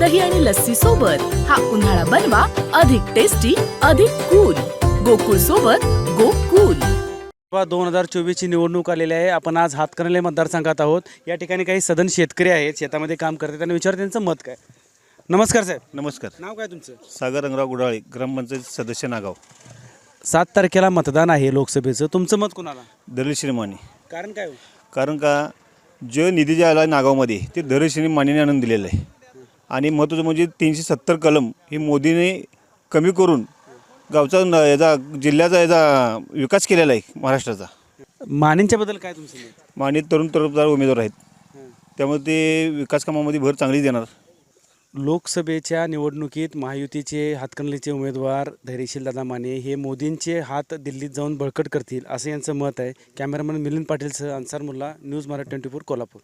दही आणि लस्सी सोबत हा उन्हाळा बनवा अधिक टेस्टी अधिक कूल गोकुळ सोबत गो कूल दोन हजार चोवीसची निवडणूक आलेली आहे. आपण आज हातकणंगले मतदारसंघात आहोत. या ठिकाणी काही सदन शेतकरी आहेत शेतामध्ये काम करतात त्यांना विचार त्यांचं मत काय? नमस्कार साहेब. नमस्कार. नाव काय तुमचं? सागर रंगराव गुडाळे ग्रामपंचायत सदस्य नागाव. सात तारखेला मतदान आहे लोकसभेचं. तुमचं मत कोणाला? दलित श्रीमानी कारण काय हो? कारण का जो निधी जे आला नागावमध्ये ते दलित श्री मानेने आणून दिलेलं आहे. आणि महत्त्वाचं म्हणजे तीनशे सत्तर कलम हे मोदीने कमी करून गावचा न- याचा जिल्ह्याचा याचा विकास केलेला आहे महाराष्ट्राचा. मानेंच्या बद्दल काय तुमचं मत? माने तरुण तरुणदार उमेदवार आहेत. त्यामुळे ते विकास कामामध्ये भर चांगली देणार. लोकसभेच्या निवडणुकीत महायुतीचे हातकणलीचे उमेदवार धैर्यशील दादा माने हे मोदींचे हात दिल्लीत जाऊन बळकट करतील असं यांचं मत आहे. Cameraman Milind पाटीलसह Ansar Mulla news Marathi twenty four Kolhapur.